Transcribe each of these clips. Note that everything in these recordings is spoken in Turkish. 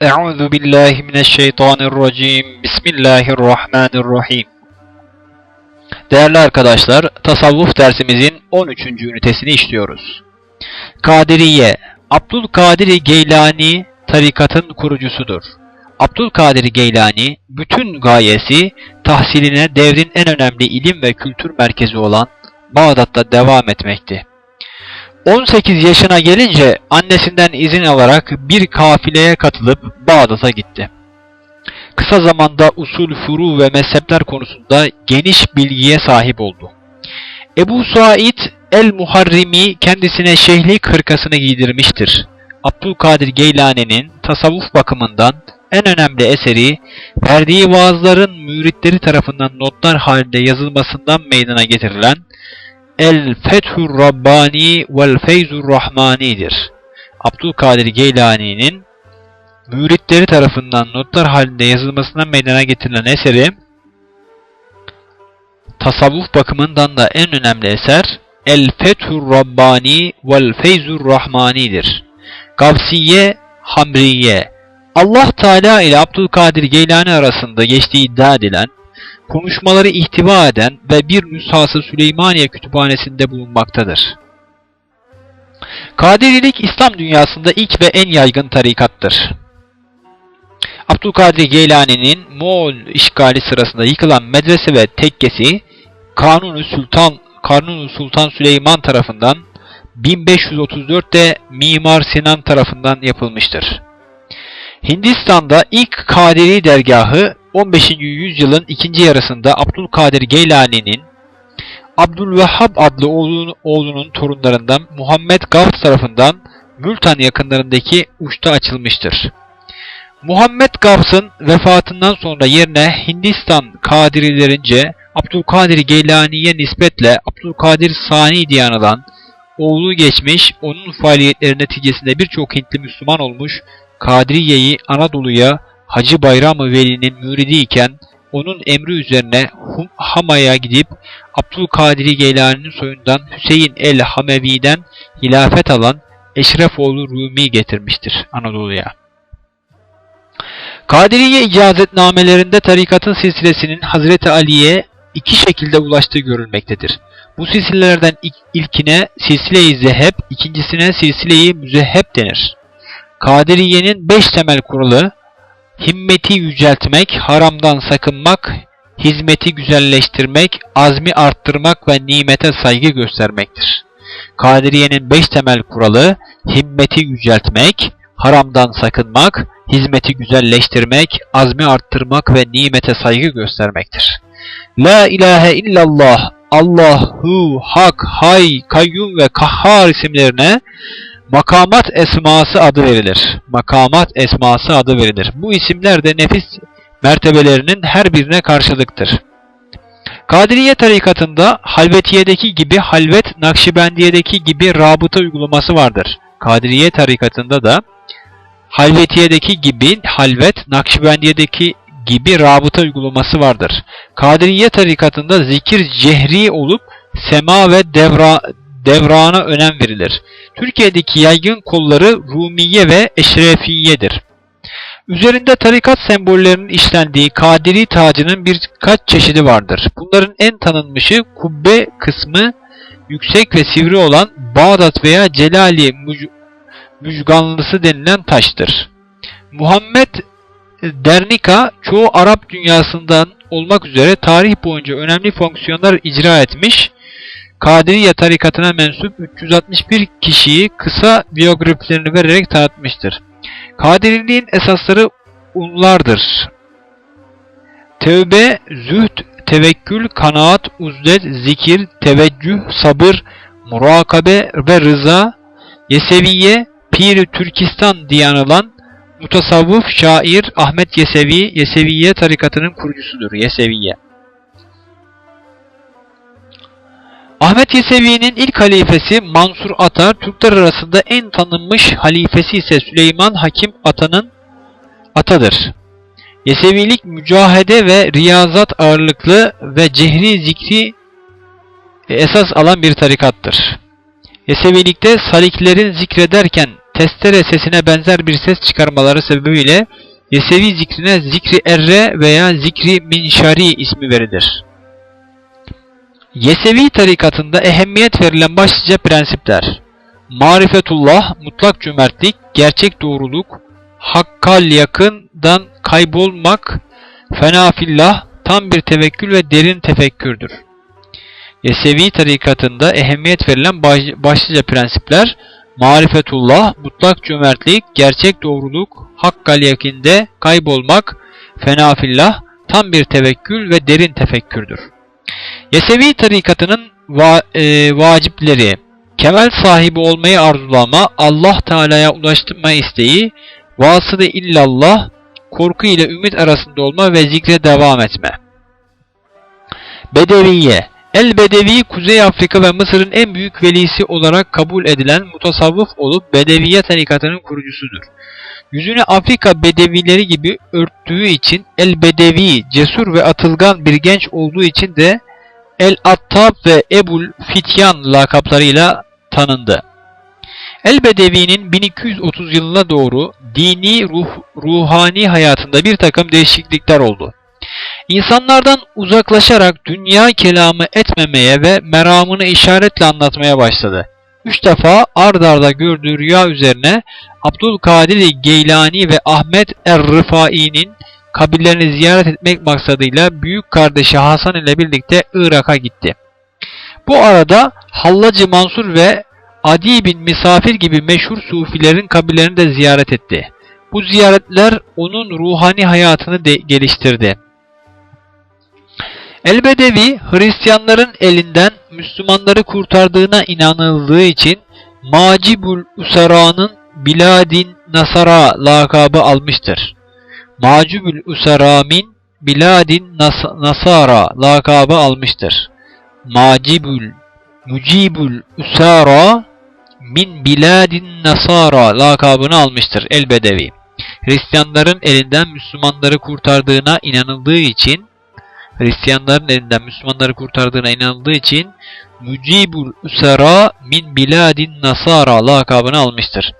Euzu billahi mineşşeytanirracim. Bismillahirrahmanirrahim. Değerli arkadaşlar, tasavvuf dersimizin 13. ünitesini işliyoruz. Kadiriye, Abdülkadir Geylani tarikatın kurucusudur. Abdülkadir Geylani, bütün gayesi tahsiline devrin en önemli ilim ve kültür merkezi olan Bağdat'ta devam etmekti. 18 yaşına gelince annesinden izin alarak bir kafileye katılıp Bağdat'a gitti. Kısa zamanda usul, furu ve mezhepler konusunda geniş bilgiye sahip oldu. Ebu Said el-Muharrimi kendisine şeyhlik hırkasını giydirmiştir. Abdülkadir Geylani'nin tasavvuf bakımından en önemli eseri, verdiği vaazların müritleri tarafından notlar halinde yazılmasından meydana getirilen El Fethur Rabbani vel Feyzur Rahmani'dir. Abdülkadir Geylani'nin müritleri tarafından notlar halinde yazılmasından meydana getirilen eseri tasavvuf bakımından da en önemli eser El Fethur Rabbani vel Feyzur Rahmani'dir. Gavsiye Hamriye Allah Teala ile Abdülkadir Geylani arasında geçtiği iddia edilen konuşmaları ihtiva eden ve bir nüshası Süleymaniye Kütüphanesi'nde bulunmaktadır. Kadirilik İslam dünyasında ilk ve en yaygın tarikattır. Abdülkadir Geylani'nin Moğol işgali sırasında yıkılan medrese ve tekkesi Kanuni Sultan Kanuni Sultan Süleyman tarafından 1534'te Mimar Sinan tarafından yapılmıştır. Hindistan'da ilk Kadiri dergahı 15. yüzyılın ikinci yarısında Abdülkadir Geylani'nin Abdülvehhab adlı oğlunun, oğlunun torunlarından Muhammed Gavs tarafından Mültan yakınlarındaki uçta açılmıştır. Muhammed Gavs'ın vefatından sonra yerine Hindistan Kadirilerince Abdülkadir Geylani'ye nispetle Abdülkadir Sani diye anılan oğlu geçmiş, onun faaliyetleri neticesinde birçok Hintli Müslüman olmuş, Kadiriye'yi Anadolu'ya Hacı Bayram-ı Veli'nin müridi iken onun emri üzerine Hama'ya gidip Abdülkadir Geylani'nin soyundan Hüseyin el-Hamevi'den hilafet alan Eşrefoğlu Rumi getirmiştir Anadolu'ya. Kadiriye icazetnamelerinde tarikatın silsilesinin Hazreti Ali'ye iki şekilde ulaştığı görülmektedir. Bu silsilelerden ilkine silsile-i zeheb, ikincisine silsile-i müzeheb denir. Kadiriye'nin beş temel kuralı, himmeti yüceltmek, haramdan sakınmak, hizmeti güzelleştirmek, azmi arttırmak ve nimete saygı göstermektir. Kadiriye'nin beş temel kuralı, himmeti yüceltmek, haramdan sakınmak, hizmeti güzelleştirmek, azmi arttırmak ve nimete saygı göstermektir. La ilahe illallah, Allahu, Hak, Hay, Kayyum ve Kahhar isimlerine makamat esması adı verilir. Makamat esması adı verilir. Bu isimler de nefis mertebelerinin her birine karşılıktır. Kadiriye tarikatında halvetiyedeki gibi halvet, nakşibendiyedeki gibi rabıta uygulaması vardır. Kadiriye tarikatında da halvetiyedeki gibi halvet, nakşibendiyedeki gibi rabıta uygulaması vardır. Kadiriye tarikatında zikir cehri olup sema ve devra, devrana önem verilir. Türkiye'deki yaygın kolları Rumiye ve Eşrefiye'dir. Üzerinde tarikat sembollerinin işlendiği Kadiri tacının birkaç çeşidi vardır. Bunların en tanınmışı kubbe kısmı yüksek ve sivri olan Bağdat veya Celali müc mücganlısı denilen taştır. Muhammed Dernika çoğu Arap dünyasından olmak üzere tarih boyunca önemli fonksiyonlar icra etmiş Kadiriye tarikatına mensup 361 kişiyi kısa biyografilerini vererek tanıtmıştır. Kadiriliğin esasları unlardır. Tevbe, zühd, tevekkül, kanaat, uzlet, zikir, teveccüh, sabır, murakabe ve rıza, Yeseviye, Pir Türkistan diye anılan mutasavvuf şair Ahmet Yesevi, Yeseviye tarikatının kurucusudur. Yeseviye. Ahmet Yesevi'nin ilk halifesi Mansur Ata, Türkler arasında en tanınmış halifesi ise Süleyman Hakim Ata'nın Atadır. Yesevilik mücahede ve riyazat ağırlıklı ve cehri zikri esas alan bir tarikattır. Yesevilikte saliklerin zikrederken testere sesine benzer bir ses çıkarmaları sebebiyle Yesevi zikrine zikri erre veya zikri minşari ismi verilir. Yesevi tarikatında ehemmiyet verilen başlıca prensipler. Marifetullah, mutlak cömertlik, gerçek doğruluk, hakkal yakından kaybolmak, fenafillah, tam bir tevekkül ve derin tefekkürdür. Yesevi tarikatında ehemmiyet verilen baş, başlıca prensipler, marifetullah, mutlak cömertlik, gerçek doğruluk, hakkal yakinde kaybolmak, fenafillah, tam bir tevekkül ve derin tefekkürdür. Yesevi tarikatının va e, vacipleri, kemal sahibi olmayı arzulama, Allah Teala'ya ulaştırma isteği, vasıda illallah, korku ile ümit arasında olma ve zikre devam etme. Bedeviye El-Bedevi, Kuzey Afrika ve Mısır'ın en büyük velisi olarak kabul edilen mutasavvıf olup Bedeviye tarikatının kurucusudur. Yüzünü Afrika Bedevileri gibi örttüğü için El-Bedevi, cesur ve atılgan bir genç olduğu için de El-Attab ve Ebul Fityan lakaplarıyla tanındı. El-Bedevi'nin 1230 yılına doğru dini ruh, ruhani hayatında bir takım değişiklikler oldu. İnsanlardan uzaklaşarak dünya kelamı etmemeye ve meramını işaretle anlatmaya başladı. Üç defa ard arda gördüğü rüya üzerine Abdülkadir Geylani ve Ahmet Er-Rıfai'nin kabirlerini ziyaret etmek maksadıyla büyük kardeşi Hasan ile birlikte Irak'a gitti. Bu arada Hallacı Mansur ve Adi bin Misafir gibi meşhur sufilerin kabirlerini de ziyaret etti. Bu ziyaretler onun ruhani hayatını de geliştirdi. Elbedevi Hristiyanların elinden Müslümanları kurtardığına inanıldığı için Macibul Usara'nın Biladin Nasara lakabı almıştır. Macibul Usara min Biladin Nas Nasara lakabı almıştır. Macibul Mucibul Usara min Biladin Nasara lakabını almıştır Elbedevi. Hristiyanların elinden Müslümanları kurtardığına inanıldığı için Hristiyanların elinden Müslümanları kurtardığına inanıldığı için Mücibul Usara min Biladin Nasara lakabını almıştır.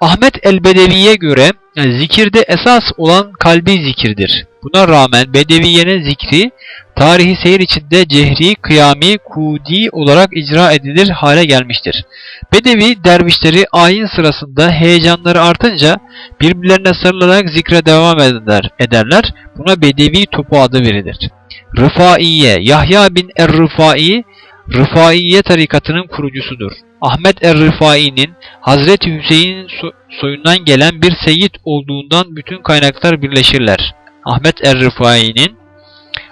Ahmet el-Bedevi'ye göre zikirde esas olan kalbi zikirdir. Buna rağmen Bedeviye'nin zikri tarihi seyir içinde cehri, kıyami, kudi olarak icra edilir hale gelmiştir. Bedevi dervişleri ayin sırasında heyecanları artınca birbirlerine sarılarak zikre devam eder, ederler. Buna Bedevi topu adı verilir. Rıfaiye, Yahya bin Er-Rıfai, Rıfaiye tarikatının kurucusudur. Ahmet Er-Rıfai'nin Hazreti Hüseyin soyundan gelen bir seyit olduğundan bütün kaynaklar birleşirler. Ahmet Er-Rıfai'nin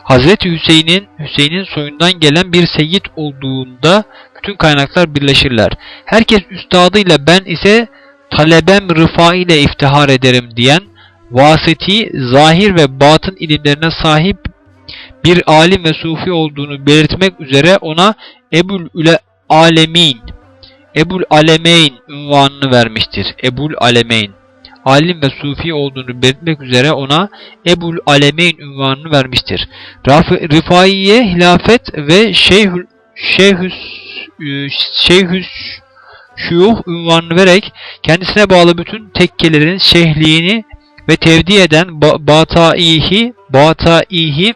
Hazreti Hüseyin'in Hüseyin'in soyundan gelen bir seyit olduğunda bütün kaynaklar birleşirler. Herkes üstadıyla ben ise talebem Rıfai ile iftihar ederim diyen vasiti, zahir ve batın ilimlerine sahip bir alim ve sufi olduğunu belirtmek üzere ona Ebul Üle Alemin, Ebul Alemeyn unvanını vermiştir. Ebul Alemeyn. Alim ve sufi olduğunu belirtmek üzere ona Ebul Alemeyn unvanını vermiştir. Rifaiye hilafet ve Şeyhül Şeyhüs Şeyhüs Şuyuh unvanını vererek kendisine bağlı bütün tekkelerin şehliğini ve tevdi eden Bataihi Bataihi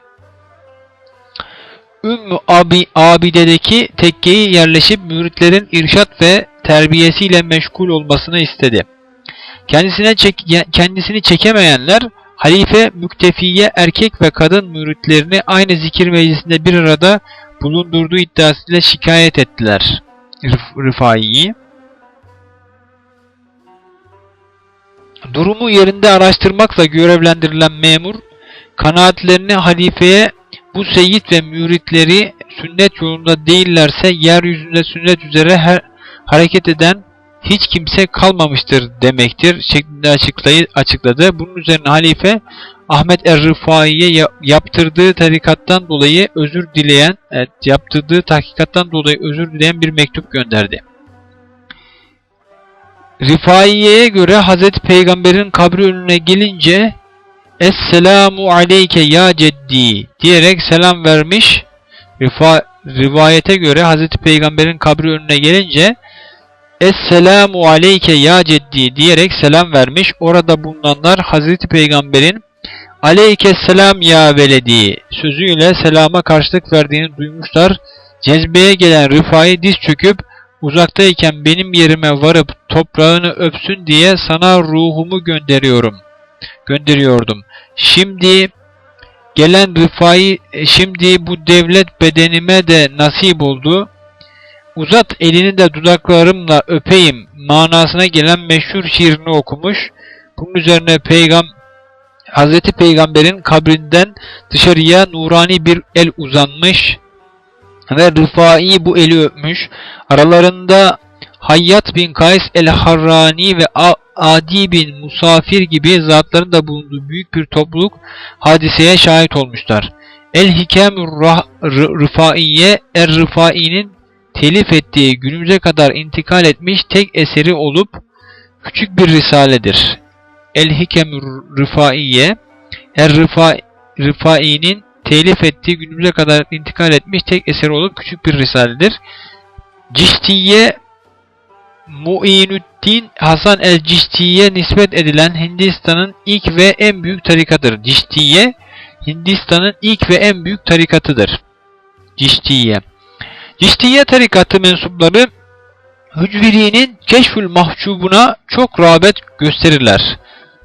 Ümmü Abi, Abide'deki tekkeyi yerleşip müritlerin irşat ve terbiyesiyle meşgul olmasını istedi. Kendisine çek, kendisini çekemeyenler halife müktefiye erkek ve kadın müritlerini aynı zikir meclisinde bir arada bulundurduğu iddiasıyla şikayet ettiler. Rıfai'yi. Durumu yerinde araştırmakla görevlendirilen memur, kanaatlerini halifeye bu seyit ve müritleri sünnet yolunda değillerse yeryüzünde sünnet üzere her, hareket eden hiç kimse kalmamıştır demektir şeklinde açıklayı, açıkladı. Bunun üzerine halife Ahmet Er-Rıfai'ye yaptırdığı tarikattan dolayı özür dileyen, evet, yaptırdığı tahkikattan dolayı özür dileyen bir mektup gönderdi. Rifaiye'ye göre Hazreti Peygamber'in kabri önüne gelince Esselamu aleyke ya ceddi diyerek selam vermiş. Rifa, rivayete göre Hz. Peygamber'in kabri önüne gelince Esselamu aleyke ya ceddi diyerek selam vermiş. Orada bulunanlar Hazreti Peygamber'in aleyke selam ya veledi sözüyle selama karşılık verdiğini duymuşlar. Cezbeye gelen Rıfai diz çöküp uzaktayken benim yerime varıp toprağını öpsün diye sana ruhumu gönderiyorum. Gönderiyordum. Şimdi gelen Rıfai şimdi bu devlet bedenime de nasip oldu. Uzat elini de dudaklarımla öpeyim manasına gelen meşhur şiirini okumuş. Bunun üzerine peygam Hazreti Peygamber'in kabrinden dışarıya nurani bir el uzanmış ve Rıfai bu eli öpmüş. Aralarında Hayyat bin Kays el-Harrani ve Adi bin Musafir gibi zatların da bulunduğu büyük bir topluluk hadiseye şahit olmuşlar. El-Hikem Rıfaiye Er-Rıfai'nin telif ettiği günümüze kadar intikal etmiş tek eseri olup küçük bir risaledir. El-Hikem Rıfaiye Er-Rıfai'nin telif ettiği günümüze kadar intikal etmiş tek eseri olup küçük bir risaledir. Ciştiye Muinüddin Hasan el-Ciştiye nispet edilen Hindistan'ın ilk ve en büyük tarikadır. Ciştiye Hindistan'ın ilk ve en büyük tarikatıdır. Ciştiye Ciştiye tarikatı mensupları Hücveri'nin Keşfül Mahcubuna çok rağbet gösterirler.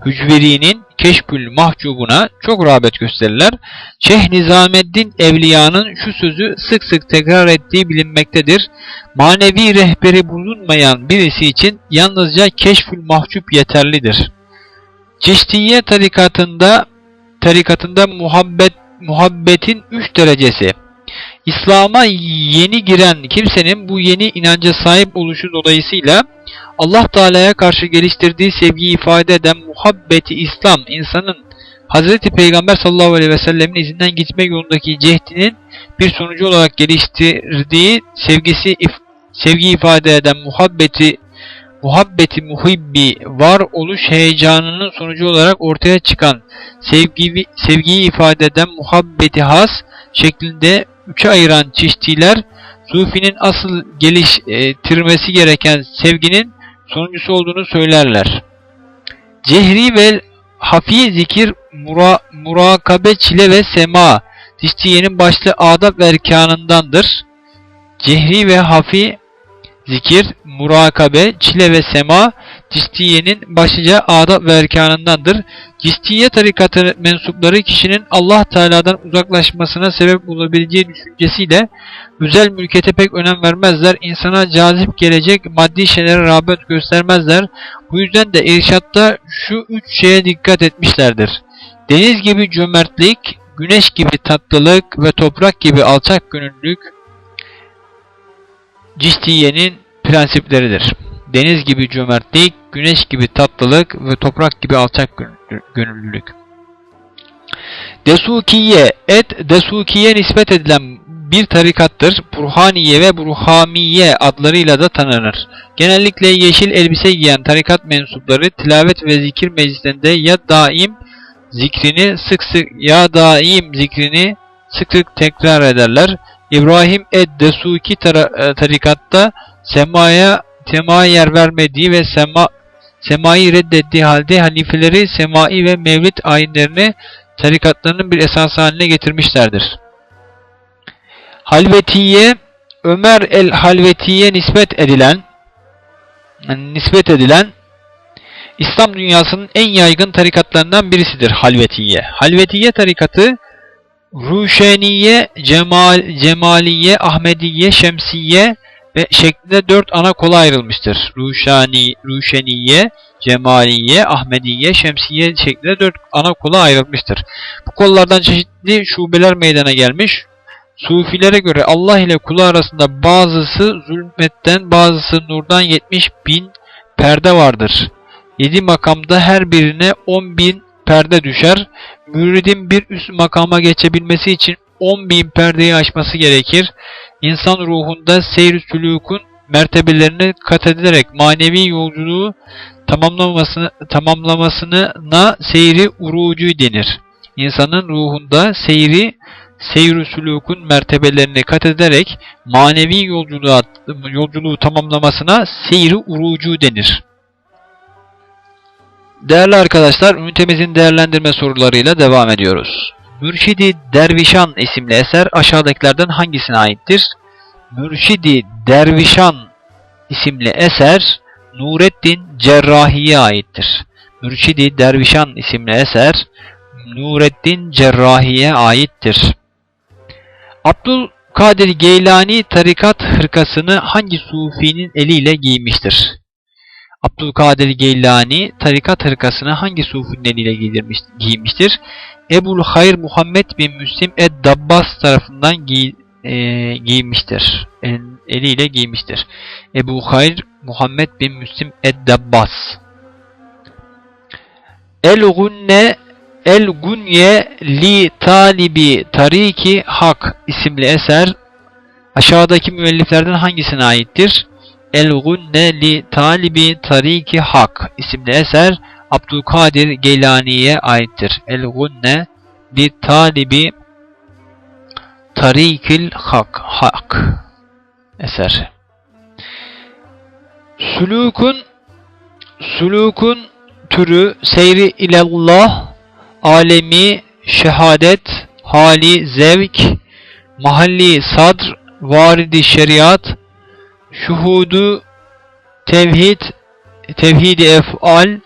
Hücveri'nin Keşfül Mahcubuna çok rağbet gösterirler. Şeyh Nizameddin Evliya'nın şu sözü sık sık tekrar ettiği bilinmektedir. Manevi rehberi bulunmayan birisi için yalnızca Keşfül Mahcub yeterlidir. Çeştiye tarikatında tarikatında muhabbet muhabbetin üç derecesi İslam'a yeni giren kimsenin bu yeni inanca sahip oluşu dolayısıyla Allah Teala'ya karşı geliştirdiği sevgiyi ifade eden muhabbeti İslam insanın Hz. Peygamber sallallahu aleyhi ve sellemin izinden gitme yolundaki cehdinin bir sonucu olarak geliştirdiği sevgisi sevgi ifade eden muhabbeti muhabbeti muhibbi var oluş heyecanının sonucu olarak ortaya çıkan sevgi, sevgiyi ifade eden muhabbeti has şeklinde üçe ayıran çeşitliler Sufi'nin asıl geliştirmesi gereken sevginin sonuncusu olduğunu söylerler. Cehri ve hafi zikir, mura, murakabe, çile ve sema Diştiye'nin başlı adab ve erkanındandır. Cehri ve hafi zikir, murakabe, çile ve sema Cistiye'nin başlıca adab ve erkanındandır. Cistiye tarikatı mensupları kişinin Allah Teala'dan uzaklaşmasına sebep olabileceği düşüncesiyle özel mülkete pek önem vermezler. İnsana cazip gelecek maddi şeylere rağbet göstermezler. Bu yüzden de irşatta şu üç şeye dikkat etmişlerdir. Deniz gibi cömertlik, güneş gibi tatlılık ve toprak gibi alçak gönüllülük Cistiye'nin prensipleridir. Deniz gibi cömertlik, güneş gibi tatlılık ve toprak gibi alçak gönüllülük. Desukiye, et Desukiye nispet edilen bir tarikattır. Burhaniye ve Burhamiye adlarıyla da tanınır. Genellikle yeşil elbise giyen tarikat mensupları tilavet ve zikir meclislerinde ya daim zikrini sık sık ya daim zikrini sık sık tekrar ederler. İbrahim ed-Desuki e, tarikatta semaya semaya yer vermediği ve sema semayı reddettiği halde halifeleri semai ve mevlid ayinlerini tarikatlarının bir esas haline getirmişlerdir. Halvetiye Ömer el-Halvetiye nispet edilen nispet edilen İslam dünyasının en yaygın tarikatlarından birisidir Halvetiye. Halvetiye tarikatı Ruşeniye, Cemal, Cemaliye, Ahmediye, Şemsiye ve şeklinde dört ana kola ayrılmıştır. Ruşani, Ruşeniye, Cemaliye, Ahmediye, Şemsiye şeklinde dört ana kola ayrılmıştır. Bu kollardan çeşitli şubeler meydana gelmiş. Sufilere göre Allah ile kulu arasında bazısı zulmetten bazısı nurdan 70 bin perde vardır. Yedi makamda her birine 10 bin perde düşer. Müridin bir üst makama geçebilmesi için 10 bin perdeyi aşması gerekir. İnsan ruhunda seyr sülükün mertebelerini kat edilerek manevi yolculuğu tamamlamasını, tamamlamasına seyri urucu denir. İnsanın ruhunda seyri seyr-i sülûkun mertebelerini kat ederek manevi yolculuğa, yolculuğu tamamlamasına seyri urucu denir. Değerli arkadaşlar, ünitemizin değerlendirme sorularıyla devam ediyoruz. Mürşidi Dervişan isimli eser aşağıdakilerden hangisine aittir? Mürşidi Dervişan isimli eser Nureddin Cerrahi'ye aittir. Mürşidi Dervişan isimli eser Nureddin Cerrahi'ye aittir. Abdülkadir Geylani tarikat hırkasını hangi sufinin eliyle giymiştir? Abdülkadir Geylani tarikat hırkasını hangi sufinin eliyle giymiştir? Ebul Hayr Muhammed bin Müslim Ed-Dabbas tarafından giy, e, giymiştir. El, eliyle giymiştir. Ebu Hayr Muhammed bin Müslim Ed-Dabbas. El-Gunne El-Gunye li talibi tariki hak isimli eser aşağıdaki müelliflerden hangisine aittir? El-Gunne li talibi tariki hak isimli eser Abdülkadir Geylani'ye aittir. El-Gunne li talibi tarikil hak hak eser. Sulukun sulukun türü seyri ilallah alemi şehadet hali zevk mahalli sadr varidi şeriat şuhudu tevhid tevhidi efal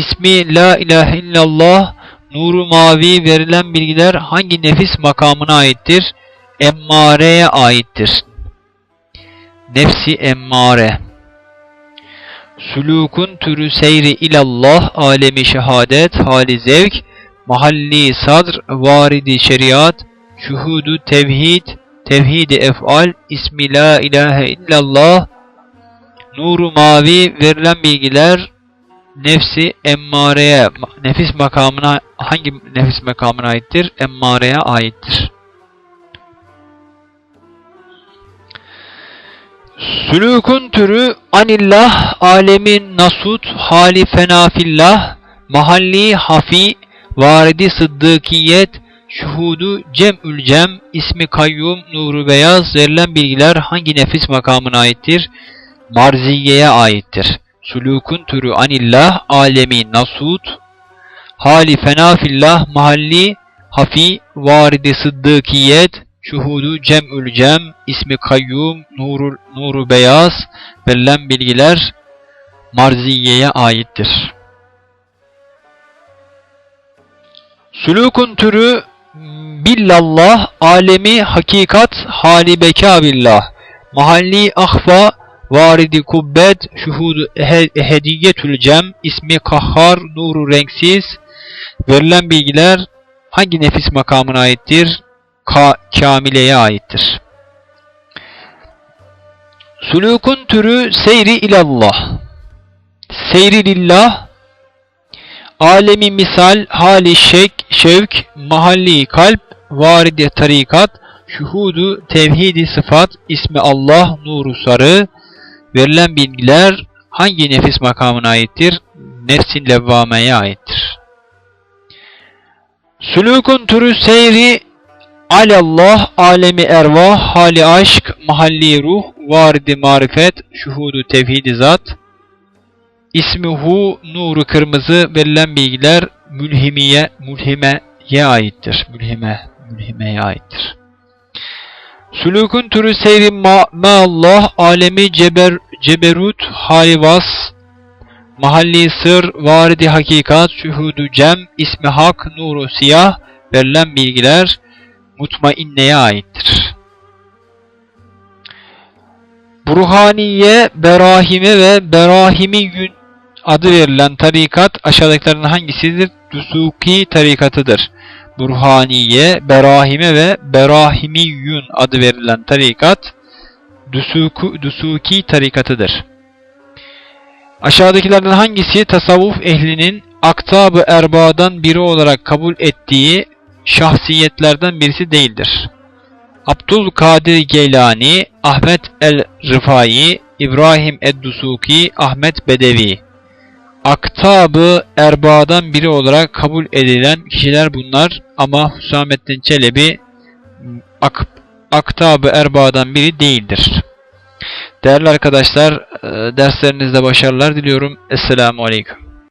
ismi la ilahe illallah nuru mavi verilen bilgiler hangi nefis makamına aittir? Emmare'ye aittir. Nefsi emmare. Sulukun türü seyri ilallah, alemi şehadet, hali zevk, mahalli sadr, varidi şeriat, şuhudu tevhid, tevhidi efal, ismi la ilahe illallah, nuru mavi verilen bilgiler nefsi emmareye, nefis makamına, hangi nefis makamına aittir? Emmareye aittir. Sülükün türü anillah, alemin nasut, hali fenafillah, mahalli hafi, varidi sıddıkiyet, şuhudu cem'ül cem, ismi kayyum, nuru beyaz, verilen bilgiler hangi nefis makamına aittir? Marziyeye aittir. Sulukun türü anillah, alemi nasut, hali fenafillah, mahalli hafi, varidi sıddıkiyet, şuhudu cem'ül cem, ismi kayyum, nuru, nuru beyaz, verilen bilgiler marziyeye aittir. Sulukun türü billallah, alemi hakikat, hali beka billah, mahalli ahfa, varidi kubbet, şuhudu hediyetül cem, ismi kahhar, nuru renksiz, verilen bilgiler hangi nefis makamına aittir? Ka kamileye aittir. Sulukun türü seyri ilallah. Seyri lillah, alemi misal, hali şek, şevk, mahalli kalp, varide tarikat, şuhudu tevhidi sıfat, ismi Allah, nuru sarı, verilen bilgiler hangi nefis makamına aittir? Nefsin levvameye aittir. Sülükün türü seyri alallah, alemi ervah, hali aşk, mahalli ruh, varidi marifet, şuhudu tevhidi zat, ismi hu, nuru kırmızı, verilen bilgiler mülhimiye, mülhimeye aittir. Mülhime, mülhimeye aittir. Sülükün türü seyri ma, ma Allah, alemi ceber, ceberut, hali vas, mahalli sır, varidi hakikat, şuhudu cem, ismi hak, nuru siyah, verilen bilgiler mutmainneye aittir. Burhaniye, Berahime ve Berahimi adı verilen tarikat aşağıdakilerden hangisidir? Dusuki tarikatıdır. Burhaniye, Berahime ve Berahimiyun adı verilen tarikat Dusuku, Dusuki tarikatıdır. Aşağıdakilerden hangisi tasavvuf ehlinin aktab-ı erbadan biri olarak kabul ettiği şahsiyetlerden birisi değildir? Abdülkadir Geylani, Ahmet el-Rıfai, İbrahim ed-Dusuki, Ahmet Bedevi. Aktab-ı Erba'dan biri olarak kabul edilen kişiler bunlar ama Hüsamettin Çelebi ak, aktabı erbağdan biri değildir. Değerli arkadaşlar, e, derslerinizde başarılar diliyorum. Esselamu Aleyküm.